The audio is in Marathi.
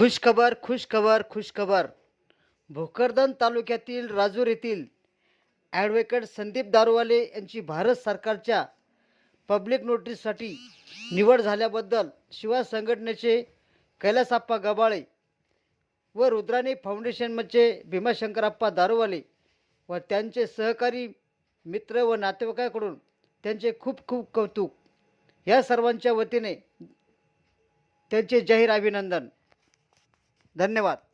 खुशखबर खुशखबर खुशखबर. भोकरदन तालुक्यातील राजूर येथील ॲडव्होकेट संदीप दारुवाले यांची भारत सरकारच्या पब्लिक नोटीससाठी निवड झाल्याबद्दल शिवा संघटनेचे कैलासाप्पा गबाळे व रुद्राणी फाउंडेशनचे भीमाशंकरप्पा दारुवाले व त्यांचे सहकारी मित्र व नातेवाईकाकडून त्यांचे खूप खूप कौतुक. या सर्वांच्या वतीने त्यांचे जाहीर अभिनंदन. धन्यवाद।